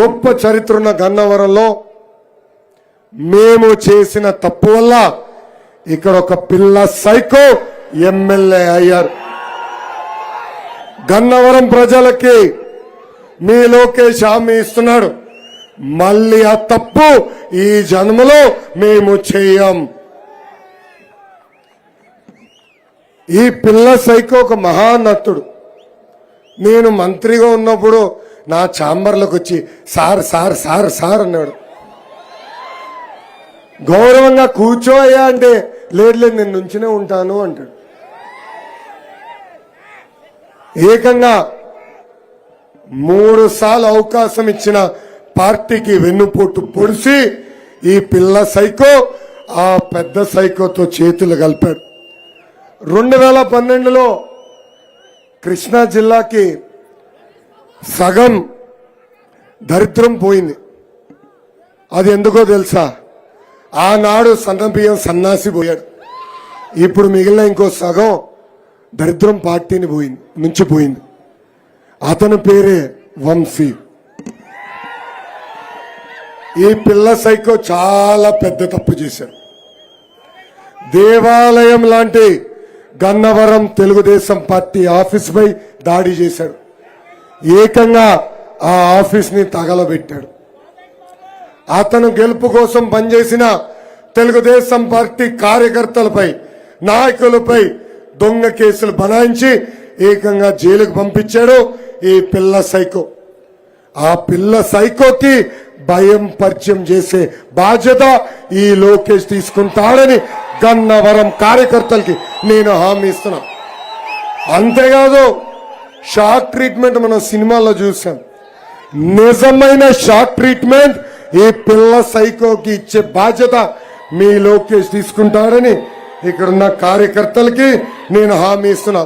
గొప్ప చరిత్ర ఉన్న గన్నవరంలో మేము చేసిన తప్పు వల్ల ఇక్కడ ఒక పిల్ల సైకో ఎమ్మెల్యే అయ్యారు. గన్నవరం ప్రజలకి మీ లోకేష్ హామీ ఇస్తున్నాడు. మళ్ళీ ఆ తప్పు ఈ జన్మలో మేము చేయం. ఈ పిల్ల సైకో ఒక మహానత్తుడు నేను మంత్రిగా ఉన్నప్పుడు నా ఛాంబర్లోకి వచ్చి సార్ సార్ సార్ సార్ అన్నాడు. గౌరవంగా కూర్చోయ్యా అంటే లేదు లేదు నేను నుంచినే ఉంటాను అంటాడు. ఏకంగా మూడు సార్లు అవకాశం ఇచ్చిన పార్టీకి వెన్నుపోటు పొడిసి ఈ పిల్ల సైకో ఆ పెద్ద సైకోతో చేతులు కలిపాడు. రెండు వేల పన్నెండులో కృష్ణా జిల్లాకి సగం దరిద్రం పోయింది. అది ఎందుకో తెలుసా? ఆనాడు సన్నబియ్యం సన్నాసి పోయాడు. ఇప్పుడు మిగిలిన ఇంకో సగం దరిద్రం పార్టీని పోయింది నుంచి పోయింది. అతని పేరే వంశీ. ఈ పిల్ల సైకో చాలా పెద్ద తప్పు చేశాడు. దేవాలయం లాంటి గన్నవరం తెలుగుదేశం పార్టీ ఆఫీస్పై దాడి చేశాడు. ఏకంగా ఆ ఆఫీస్ని తగలబెట్టాడు. అతను గెలుపు కోసం పనిచేసిన తెలుగుదేశం పార్టీ కార్యకర్తలపై నాయకులపై దొంగ కేసులు బనాయించి ఏకంగా జైలుకు పంపించాడు ఈ పిల్ల సైకో. ఆ పిల్ల సైకోకి భయం పరిచయం చేసే బాధ్యత ఈ లోకేష్ తీసుకుంటాడని గన్నవరం కార్యకర్తలకి నేను హామీ ఇస్తున్నా. అంతేకాదు షాక్ ట్రీట్మెంట్ మనం సినిమాల్లో చూసాం. నిజమైన షాక్ ట్రీట్మెంట్ ఈ పిల్ల సైకోకి ఇచ్చే బాధ్యత మీ లోకేష్ తీసుకుంటాడని ఇక్కడున్న కార్యకర్తలకి నేను హామీ ఇస్తున్నా.